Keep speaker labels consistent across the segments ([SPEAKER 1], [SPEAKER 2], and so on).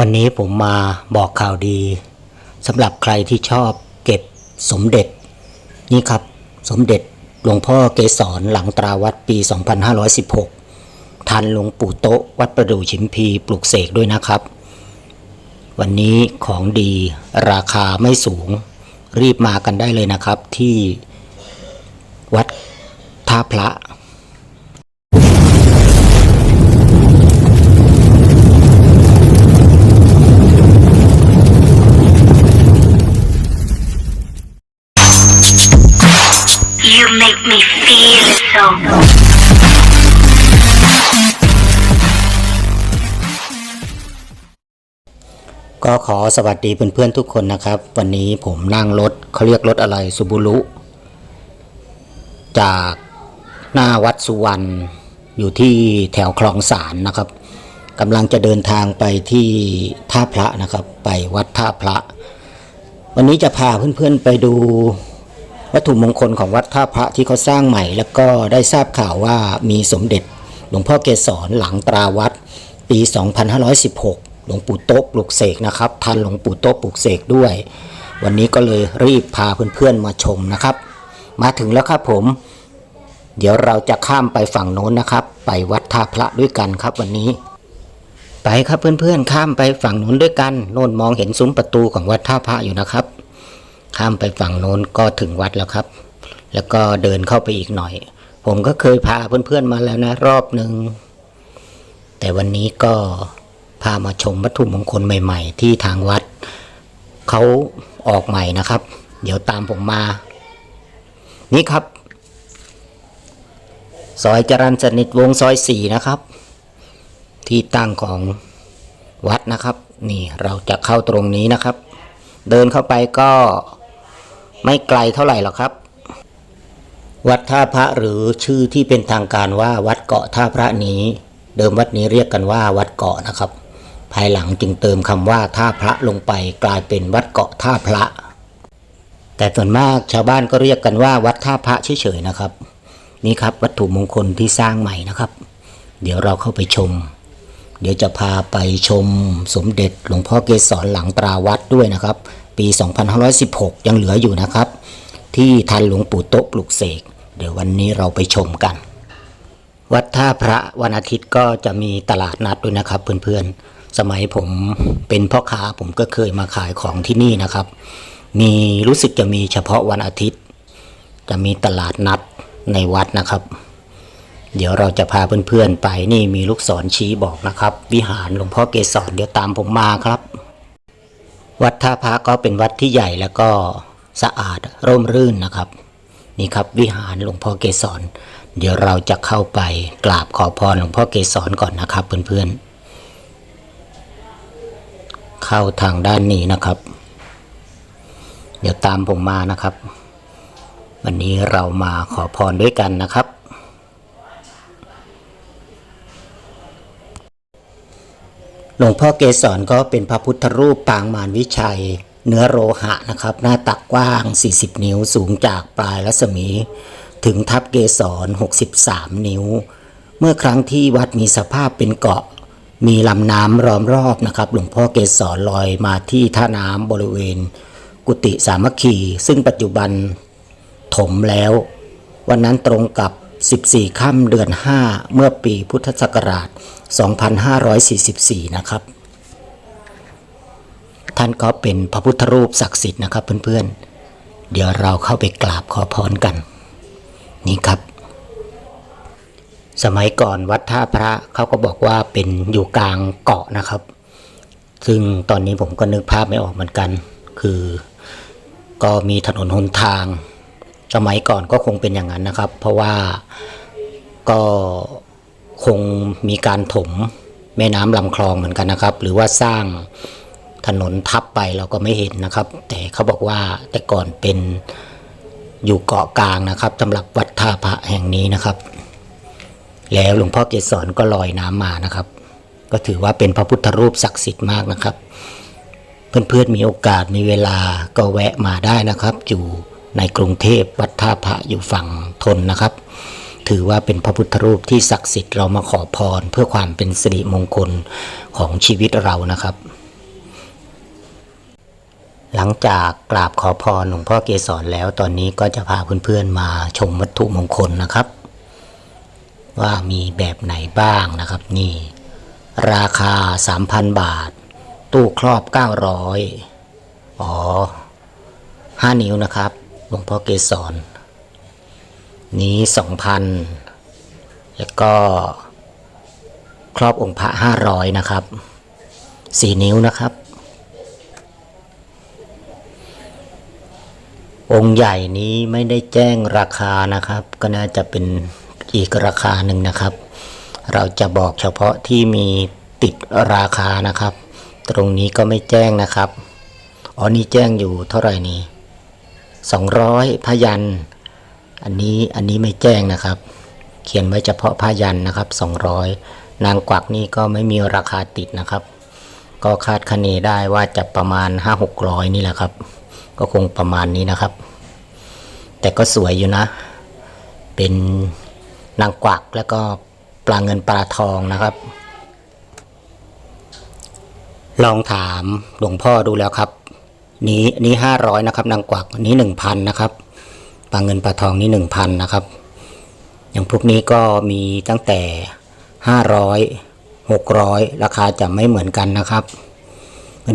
[SPEAKER 1] วันนี้ผมมาบอกข่าวดีสำหรับใครที่ชอบเก็บสมเด็จ นี่ครับสมเด็จหลวงพ่อเกศรหลังตราวัดปี 2516 ทันหลวงปู่โต๊ะวัดประดู่ชิมพีปลูกเสกด้วยนะครับ วันนี้ของดีราคาไม่สูงรีบมากันได้เลยนะครับที่วัดท่าพระ ก็ขอสวัสดีเพื่อนๆทุกคนนะครับ วันนี้ผมนั่งรถเขาเรียกรถอะไรซูบูรุ จากหน้าวัดสุวรรณอยู่ที่แถวคลองสารนะครับกำลังจะเดินทางไปที่ท่าพระนะครับ ไปวัดท่าพระ วันนี้จะพาเพื่อนๆไปดูวัตถุมงคลของวัดท่าพระที่เขาสร้างใหม่ แล้วก็ได้ทราบข่าวว่ามีสมเด็จหลวงพ่อเกศรหลังตราวัดปี 2516 หลวงปู่โต๊ะปลุกเสกนะครับ ทันหลวงปู่โต๊ะปลุกเสกด้วย วันนี้ก็เลยรีบพาเพื่อนๆมาชมนะครับ มาถึงแล้วครับผม เดี๋ยวเราจะข้ามไปฝั่งโน้นนะครับ ไปวัดท่าพระด้วยกันครับวันนี้ ไปครับเพื่อนๆ ข้ามไปฝั่งโน้นด้วยกัน โน่นมองเห็นซุ้มประตูของวัดท่าพระอยู่นะครับ ข้ามไปฝั่งโน้นก็ถึงวัดแล้วครับ แล้วก็เดินเข้าไปอีกหน่อย ผมก็เคยพาเพื่อนๆมาแล้วนะรอบหนึ่งแต่วันนี้ก็ามาชมวัตถุมงคลใหม่ ๆ ที่ทางวัดเขาออกใหม่นะครับ เดี๋ยวตามผมมา นี่ครับ ซอยจรัญสนิทวงซอยสี่นะครับ ที่ตั้งของวัดนะครับ นี่เราจะเข้าตรงนี้นะครับ เดินเข้าไปก็ไม่ไกลเท่าไหร่หรอกครับ วัดท่าพระหรือชื่อที่เป็นทางการว่าวัดเกาะท่าพระนี้ เดิมวัดนี้เรียกกันว่าวัดเกาะนะครับ ภายหลังจึงเติมคำว่าท่าพระลงไปกลายเป็นวัดเกาะท่าพระ แต่ส่วนมากชาวบ้านก็เรียกกันว่าวัดท่าพระเฉยๆนะครับ นี่ครับวัตถุมงคลที่สร้างใหม่นะครับ เดี๋ยวเราเข้าไปชม เดี๋ยวจะพาไปชมสมเด็จหลวงพ่อเกศรหลังตราวัดด้วยนะครับ ปี 2516 ยังเหลืออยู่นะครับ ที่ทันหลวงปู่โต๊ะปลุกเสกเดี๋ยววันนี้เราไปชมกัน วัดท่าพระวันอาทิตย์ก็จะมีตลาดนัดด้วยนะครับเพื่อนๆ สมัยผมเป็นพ่อค้าผมก็เคยมาขายของที่นี่นะครับ มีรู้สึกจะมีเฉพาะวันอาทิตย์ จะมีตลาดนัดในวัดนะครับ เดี๋ยวเราจะพาเพื่อนๆไปนี่มีลูกศรชี้บอกนะครับ วิหารหลวงพ่อเกศรเดี๋ยวตามผมมาครับ วัดท่าพระก็เป็นวัดที่ใหญ่แล้วก็สะอาดร่มรื่นนะครับนี่ครับวิหารหลวงพ่อเกศร เดี๋ยวเราจะเข้าไปกราบขอพรหลวงพ่อเกศรก่อนนะครับเพื่อนๆ เข้าทางด้านนี้นะครับ เดี๋ยวตามผมมานะครับ วันนี้เรามาขอพรด้วยกันนะครับ หลวงพ่อเกศรก็เป็นพระพุทธรูปปางมารวิชัย เนื้อโลหะนะครับ หน้าตักกว้าง 40 นิ้วสูงจากปลายรัศมี ถึงทับเกศร63 นิ้ว เมื่อครั้งที่วัดมีสภาพเป็นเกาะ มีลำน้ำล้อมรอบนะครับ หลวงพ่อเกศรลอยมาที่ท่าน้ำบริเวณ กุฏิสามัคคี ซึ่งปัจจุบันถมแล้ว วันนั้นตรงกับ 14 ค่ำเดือน 5 เมื่อปีพุทธศักราช 2544 นะครับ ท่านก็เป็นพระพุทธรูปศักดิ์สิทธิ์นะครับเพื่อนๆ เดี๋ยวเราเข้าไปกราบขอพรกัน นี่ครับ สมัยก่อนวัดท่าพระเขาก็บอกว่าเป็นอยู่กลางเกาะนะครับ ซึ่งตอนนี้ผมก็นึกภาพไม่ออกเหมือนกัน คือ ก็มีถนนหนทาง สมัยก่อนก็คงเป็นอย่างนั้นนะครับ เพราะว่าก็คงมีการถมแม่น้ำลำคลองเหมือนกันนะครับ หรือว่าสร้างถนนทับไปเราก็ไม่เห็นนะครับ แต่เขาบอกว่าแต่ก่อนเป็นอยู่เกาะกลางนะครับสำหรับวัดท่าพระแห่งนี้นะครับ แล้วหลวงพ่อเกศรก็ลอยน้ำมานะครับ ก็ถือว่าเป็นพระพุทธรูปศักดิ์สิทธิ์มากนะครับ เพื่อนๆมีโอกาสมีเวลาก็แวะมาได้นะครับ อยู่ในกรุงเทพวัดท่าพระอยู่ฝั่งทนนะครับ ถือว่าเป็นพระพุทธรูปที่ศักดิ์สิทธิ์เรามาขอพรเพื่อความเป็นสิริมงคลของชีวิตเรานะครับ หลังจากกราบขอพรหลวงพ่อเกศรแล้วตอนนี้ก็จะพาเพื่อนๆมาชมวัตถุมงคลนะครับ ว่ามีแบบไหนบ้างนะครับนี่ ราคา 3,000 บาท ตู้ครอบ 900 อ๋อ 5 นิ้วนะครับหลวงพ่อเกศรนี้ 2,000 แล้วก็ครอบองค์พระ 500 นะครับ 4 นิ้วนะครับ องค์ใหญ่นี้ไม่ได้แจ้งราคานะครับ ก็น่าจะเป็น อีกราคาหนึ่งนะครับ เราจะบอกเฉพาะที่มีติดราคานะครับ ตรงนี้ก็ไม่แจ้งนะครับอ๋อนี่แจ้งอยู่เท่าไหร่นี้200พยัน อันนี้อันนี้ไม่แจ้งนะครับ เขียนไว้เฉพาะพยันนะครับ 200 นางกวักนี่ก็ไม่มีราคาติดนะครับ ก็คาดคะเนได้ว่าจะประมาณ 5-600 นี่แหละครับ ก็คงประมาณนี้นะครับ แต่ก็สวยอยู่นะ เป็น นางกวักแล้วก็ปลาเงินปลาทองนะครับ ลองถามหลวงพ่อดูแล้วครับ นี้นี้ห้าร้อยนะครับนางกวักนี้หนึ่งพันนะครับปลาเงินปลาทองนี้หนึ่งพันนะครับ อย่างพวกนี้ก็มีตั้งแต่ห้าร้อยหกร้อยราคาจะไม่เหมือนกันนะครับ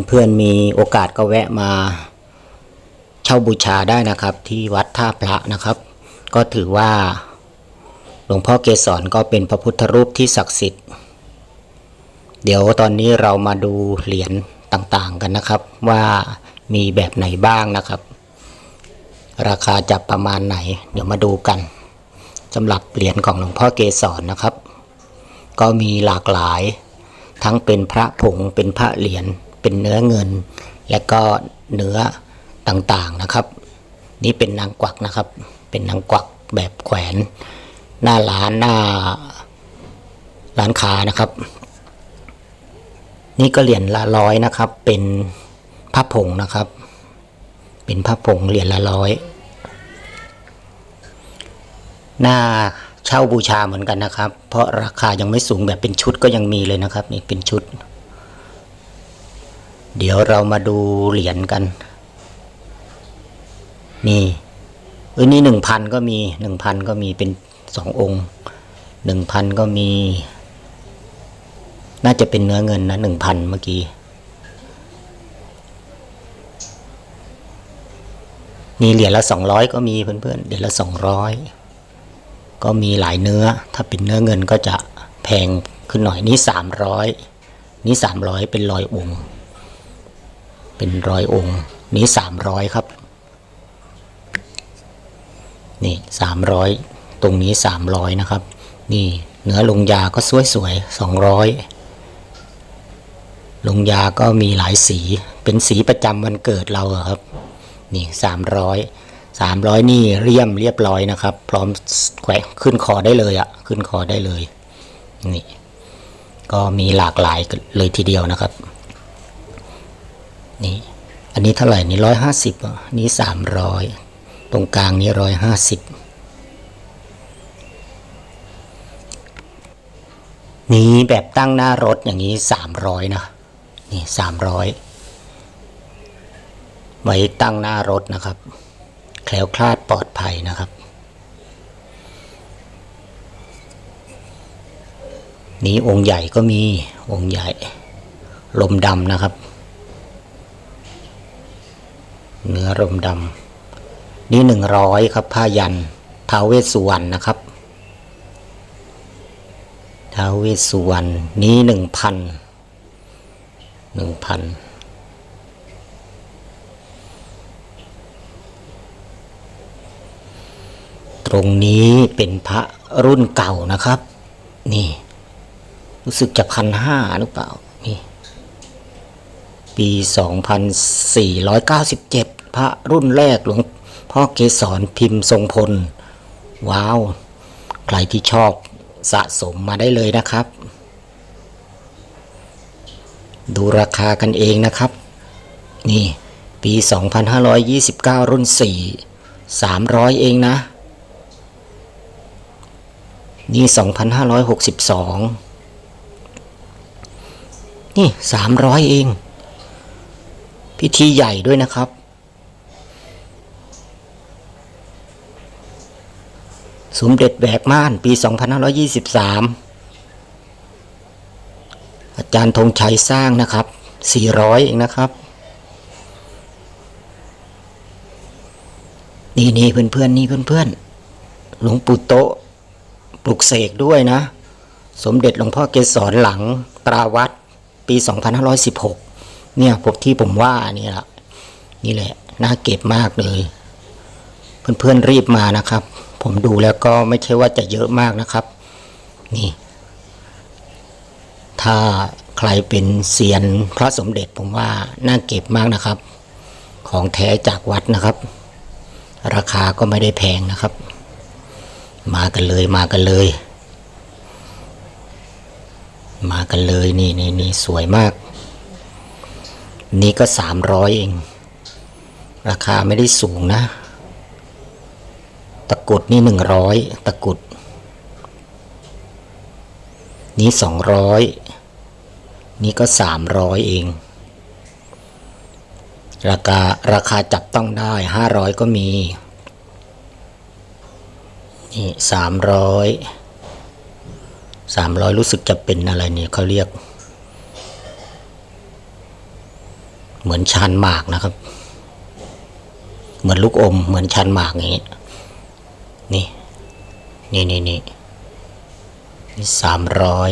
[SPEAKER 1] เพื่อนๆมีโอกาสก็แวะมาเช่าบูชาได้นะครับ ที่วัดท่าพระนะครับ ก็ถือว่า ลวงพ่อเกศรก็เป็นพระพุทธรูปที่ศักดิ์สิทธิ์ เดี๋ยวตอนนี้เรามาดูเหรียญต่างๆกันนะครับ ว่ามีแบบไหนบ้างนะครับ ราคาจะประมาณไหน เดี๋ยวมาดูกันสำหรับเหรียญของหลวงพ่อเกศรนะครับ ก็มีหลากหลาย ทั้งเป็นพระผงเป็นพระเหรียญเป็นเนื้อเงิน และก็เนื้อต่างๆนะครับ นี่เป็นนางกวักนะครับ เป็นนางกวักแบบแขวน หน้าร้านหน้าร้านค้านะครับ นี่ก็เหรียญละร้อยนะครับ เป็นพระผงนะครับ เป็นพระผงเหรียญละร้อยหน้าเช่าบูชาเหมือนกันนะครับ เพราะราคายังไม่สูงแบบเป็นชุดก็ยังมีเลยนะครับ นี่เป็นชุด เดี๋ยวเรามาดูเหรียญกันนี่เอ้ยนี่หนึ่งพันก็มีหนึ่งพันก็มีเป็น สององค์หนึ่งพันก็มี น่าจะเป็นเนื้อเงินนะหนึ่งพันเมื่อกี้นี่เหรียญละสองร้อยก็มีเพื่อนๆเหรียญละสองร้อยก็มีหลายเนื้อ ถ้าเป็นเนื้อเงินก็จะแพงขึ้นหน่อยนี่สามร้อยนี่สามร้อยเป็นร้อยองค์ เป็นร้อยองค์ นี้สามร้อยครับ นี่สามร้อย ตรงนี้สามร้อยนะครับ นี่เนื้อลงยาก็สวยๆสองร้อยลงยาก็มีหลายสีเป็นสีประจำวันเกิดเราครับ นี่สามร้อยสามร้อยนี่เรียมเรียบร้อยนะครับ พร้อมแขวขึ้นคอได้เลยอะขึ้นคอได้เลยนี่ก็มีหลากหลายเลยทีเดียวนะครับนี่อันนี้เท่าไหร่นี่ร้อยห้าสิบนี่สามร้อยตรงกลางนี่ร้อยห้าสิบ นี้แบบตั้งหน้ารถอย่างนี้สามร้อยนะนี่สามร้อยไว้ตั้งหน้ารถนะครับ แคล้วคลาดปลอดภัยนะครับ นี้องค์ใหญ่ก็มีองค์ใหญ่ ลมดำนะครับ เนื้อลมดำนี่หนึ่งร้อยครับผ้ายันท้าเวสสุวรรณนะครับ ท้าวเวสสุวรรณนี้หนึ่งพันหนึ่งพันตรงนี้เป็นพระรุ่นเก่านะครับ นี่ รู้สึกจะพันห้าหรือเปล่า นี่ ปี2497พระรุ่นแรกหลวงพ่อเกศรพิมพ์ทรงพล ว้าว ใครที่ชอบ สะสมมาได้เลยนะครับ ดูราคากันเองนะครับ นี่ปี 2529 รุ่น 4 300 เองนะ นี่ 2562 นี่ 300 เองพพิธีใหญ่ด้วยนะครับ สมเด็จแบกม่านปี 2523 อาจารย์ธงชัยสร้างนะครับ 400 เองนะครับ นี่นี่เพื่อนเพื่อนนี่เพื่อนเพื่อนหลวงปู่โตปลุกเสกด้วยนะ สมเด็จหลวงพ่อเกศรหลังตราวัดปี 2516 เนี่ยผมที่ผมว่านี่แหละนี่แหละ น่าเก็บมากเลย เพื่อนๆรีบมานะครับ ผมดูแล้วก็ไม่ใช่ว่าจะเยอะมากนะครับ นี่ ถ้าใครเป็นเซียนพระสมเด็จผมว่าน่าเก็บมากนะครับ ของแท้จากวัดนะครับ ราคาก็ไม่ได้แพงนะครับ มากันเลยมากันเลย มากันเลยนี่นี่นี่สวยมาก นี่ก็สามร้อยเอง ราคาไม่ได้สูงนะ ตะกุดนี่หนึ่งร้อยตะกุด นี่สองร้อยนี่ก็สามร้อยเอง ราคาราคาจับต้องได้ห้าร้อยก็มี นี่สามร้อยสามร้อยรู้สึกจะเป็นอะไรเนี่ยเขาเรียก เหมือนชานหมากนะครับ เหมือนลูกอม เหมือนชานหมากอย่างนี้ นี่ นี่นี่นี่นี่สามร้อย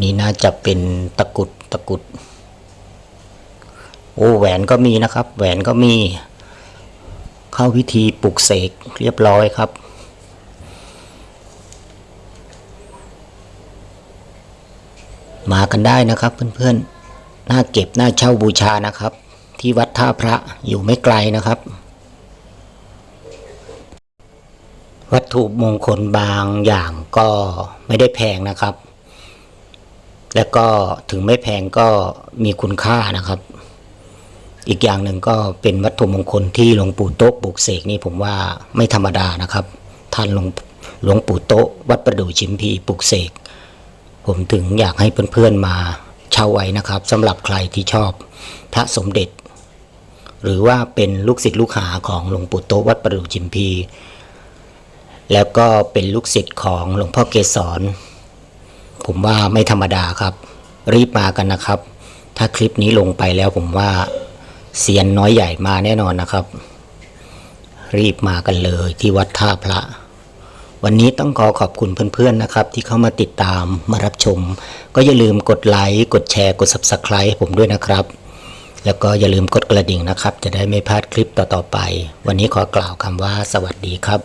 [SPEAKER 1] นี่น่าจะเป็นตะกุดตะกุด โอ้แหวนก็มีนะครับ แหวนก็มี เข้าพิธีปลุกเสกเรียบร้อยครับ มากันได้นะครับเพื่อนๆน่าเก็บน่าเช่าบูชานะครับ ที่วัดท่าพระอยู่ไม่ไกลนะครับ วัต ถุมงคลบางอย่างก็ไม่ได้แพงนะครับ แล้วก็ถึงไม่แพงก็มีคุณค่านะครับ อีกอย่างหนึ่งก็เป็นวัตถุมงคลที่หลวงปู่โต๊ะปลูกเสกนี่ผมว่าไม่ธรรมดานะครับ ท่านหลวงหลวงปู่โต๊ะวัดประดู่ชิมพีปลูกเสกผมถึงอยากให้เพื่อนๆมาเช่าไว้นะครับสำหรับใครที่ชอบพระสมเด็จ หรือว่าเป็นลูกศิษย์ลูกหาของหลวงปู่โต๊ะวัดประดู่จิมพี แล้วก็เป็นลูกศิษย์ของหลวงพ่อเกศรผมว่าไม่ธรรมดาครับ รีบมากันนะครับ ถ้าคลิปนี้ลงไปแล้วผมว่าเซียนน้อยใหญ่มาแน่นอนนะครับ รีบมากันเลยที่วัดท่าพระ วันนี้ต้องขอขอบคุณเพื่อนๆนะครับ ที่เข้ามาติดตามมารับชม ก็อย่าลืมกดไลค์กดแชร์กด Subscribe ผมด้วยนะครับ แล้วก็อย่าลืมกดกระดิ่งนะครับ จะได้ไม่พลาดคลิปต่อๆไป วันนี้ขอกล่าวคำว่าสวัสดีครับ